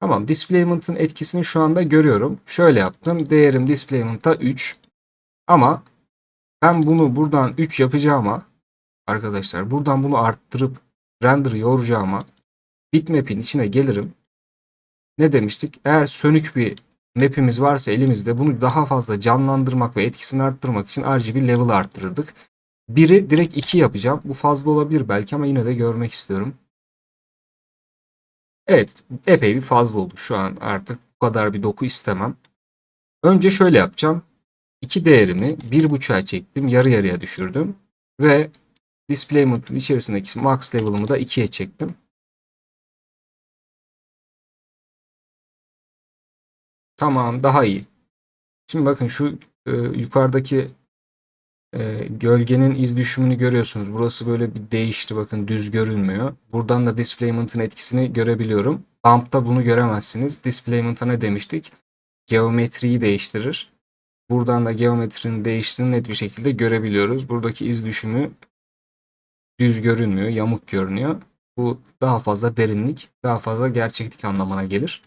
Tamam. Displacement'ın etkisini şu anda görüyorum. Şöyle yaptım. Değerim displacement'ta 3. Ama ben bunu buradan 3 yapacağıma arkadaşlar buradan bunu arttırıp render'ı yoracağıma bitmap'in içine gelirim. Ne demiştik? Eğer sönük bir map'imiz varsa elimizde bunu daha fazla canlandırmak ve etkisini arttırmak için RGB level arttırırdık. Biri direkt 2 yapacağım. Bu fazla olabilir belki ama yine de görmek istiyorum. Evet, epey bir fazla oldu şu an artık bu kadar bir doku istemem. Önce şöyle yapacağım. 2 değerimi 1.5'a çektim, yarı yarıya düşürdüm ve displacement'ın içerisindeki max level'ımı da 2'ye çektim. Tamam, daha iyi. Şimdi bakın şu e, yukarıdaki e, gölgenin iz düşümünü görüyorsunuz. Burası böyle bir değişti. Bakın düz görünmüyor. Buradan da displacement'ın etkisini görebiliyorum. Dump'ta bunu göremezsiniz. Displacement'a ne demiştik? Geometriyi değiştirir. Buradan da geometrinin değiştiğini net bir şekilde görebiliyoruz. Buradaki iz düşümü düz görünmüyor, yamuk görünüyor. Bu daha fazla derinlik, daha fazla gerçeklik anlamına gelir.